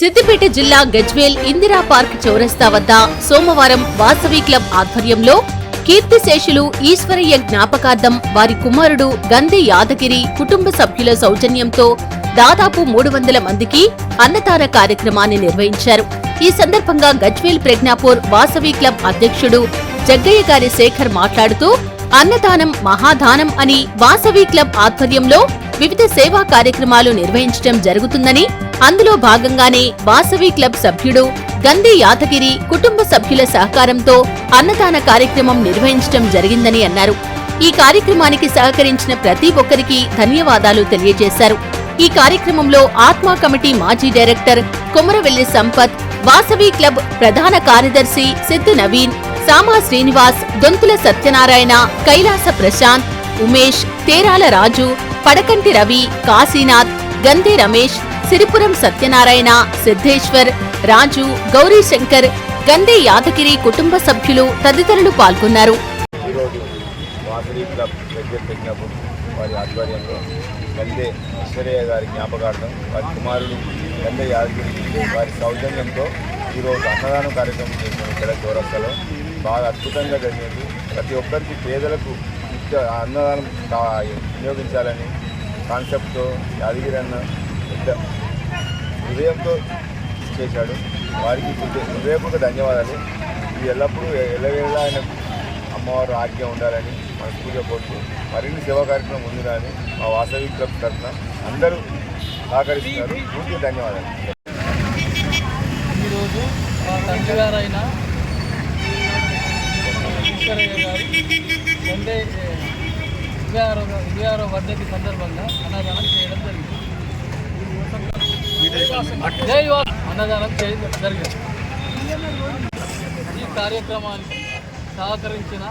సిద్దిపేట జిల్లా గజ్వేల్ ఇందిరా పార్క్ చౌరస్తా వద్ద సోమవారం వాసవి క్లబ్ ఆధ్వర్యంలో కీర్తిశేషులు ఈశ్వరయ్య జ్ఞాపకార్థం వారి కుమారుడు గంధి యాదగిరి కుటుంబ సభ్యుల సౌజన్యంతో దాదాపు మూడు వందల మందికి అన్నదాన కార్యక్రమాన్ని నిర్వహించారు. ఈ సందర్భంగా గజ్వేల్ ప్రజ్ఞాపూర్ వాసవి క్లబ్ అధ్యక్షుడు జగ్గయ్య గారి శేఖర్ మాట్లాడుతూ అన్నదానం మహాదానం అని వాసవి క్లబ్ ఆధ్వర్యంలో వివిధ సేవా కార్యక్రమాలు నిర్వహించడం జరుగుతుందని అందులో భాగంగానే వాసవి క్లబ్ సభ్యుడు గంధి యాదగిరి కుటుంబ సభ్యుల సహకారంతో అన్నదాన కార్యక్రమం నిర్వహించడం జరిగిందని అన్నారు. ఈ కార్యక్రమానికి సహకరించిన ప్రతి ఒక్కరికి ధన్యవాదాలు తెలియజేశారు. ఈ కార్యక్రమంలో ఆత్మా కమిటీ మాజీ డైరెక్టర్ కొమరవెల్లి సంపత్ వాసవి క్లబ్ ప్రధాన కార్యదర్శి సిద్ధు నవీన్ సామా శ్రీనివాస్ దొంతుల సత్యనారాయణ కైలాస ప్రశాంత్ ఉమేష్ తేరాల రాజు పడకంటి రవి కాశీనాథ్ గంధి రమేష్ సిరిపురం సత్యనారాయణ సిద్ధేశ్వర్ రాజు గౌరీశంకర్ గంధి యాదగిరి కుటుంబ సభ్యులు తదితరులు పాల్గొన్నారు. ఈరోజు వాసవి క్లబ్ వారి ఆధ్వర్యంలో గందే ఈశ్వరయ్య గారి జ్ఞాపకార్థం వారి కుమారుడు గందే యాదగిరి వారి సౌజన్యంతో ఈరోజు అన్నదానం కార్యక్రమం చేసిన ఇక్కడ చౌరస్తాలో బాగా అద్భుతంగా జరిగింది. ప్రతి ఒక్కరికి పేదలకు నిత్య అన్నదానం వినియోగించాలని కాన్సెప్ట్తో యాదగిరి అన్న పెద్ద హృదయంతో చేశాడు. వారికి హృదయపూర్వక ధన్యవాదాలు. ఇది ఎల్లప్పుడూ ఎల్లవేళ ఆయన అమ్మవారు ఆజ్ఞ ఉండాలని మన పూజ కోరుతూ మరిన్ని సేవా కార్యక్రమం ఉండాలని మా వాసవి క్లబ్ తరఫున అందరూ సహకరిస్తున్నారు. పూర్తి ధన్యవాదాలు. ఈరోజు మా తండ్రి గారైన ఈశ్వరయ్య గారు వందే ఇరవై ఆరో ఇరవై ఆరో వర్ధకి సందర్భంగా అన్నదానం చేయడం జరిగింది. అన్నదానం చేయడం జరిగింది. ఈ కార్యక్రమానికి సహకరించిన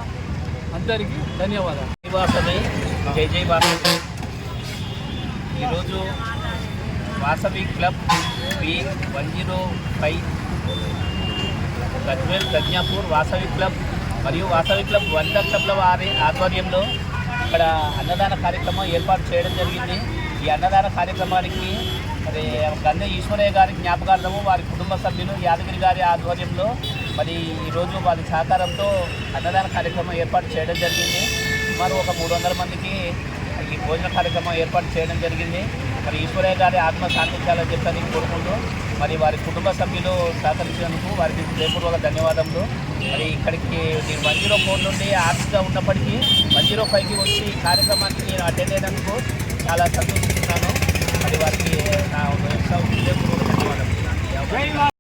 అందరికీ ధన్యవాదాలు. వాసవి. జై జై వాసవి. ఈరోజు Vasavi club B one zero five Gajwel Prajnapur Vasavi club మరియు వాసవి క్లబ్ వంద క్లబ్ల వారి ఆధ్వర్యంలో ఇక్కడ అన్నదాన కార్యక్రమం ఏర్పాటు చేయడం జరిగింది. ఈ అన్నదాన కార్యక్రమానికి మరి గంధ ఈశ్వరయ్య గారి జ్ఞాపకార్థము వారి కుటుంబ సభ్యులు యాదగిరి గారి ఆధ్వర్యంలో మరి ఈరోజు వారి సహకారంతో అన్నదాన కార్యక్రమం ఏర్పాటు చేయడం జరిగింది. సుమారు ఒక మూడు వందల మందికి ఈ భోజన కార్యక్రమం ఏర్పాటు చేయడం జరిగింది. మరి ఈశ్వరయ్య గారి ఆత్మ శాంతించాలని చెప్పడానికి కోరుకుంటూ మరి వారి కుటుంబ సభ్యులు సహకరించినందుకు వారికి హృదయపూర్వక ధన్యవాదములు. మరి ఇక్కడికి నేను వన్ జీరో ఫోర్ నుండి ఆర్ట్స్గా ఉన్నప్పటికీ వన్ జీరో ఫైవ్కి వచ్చి ఈ కార్యక్రమానికి నేను అటెండ్ అయినందుకు చాలా సంతోషిస్తున్నాను. మరి వారికి నా హృదయపూర్వక ధన్యవాదం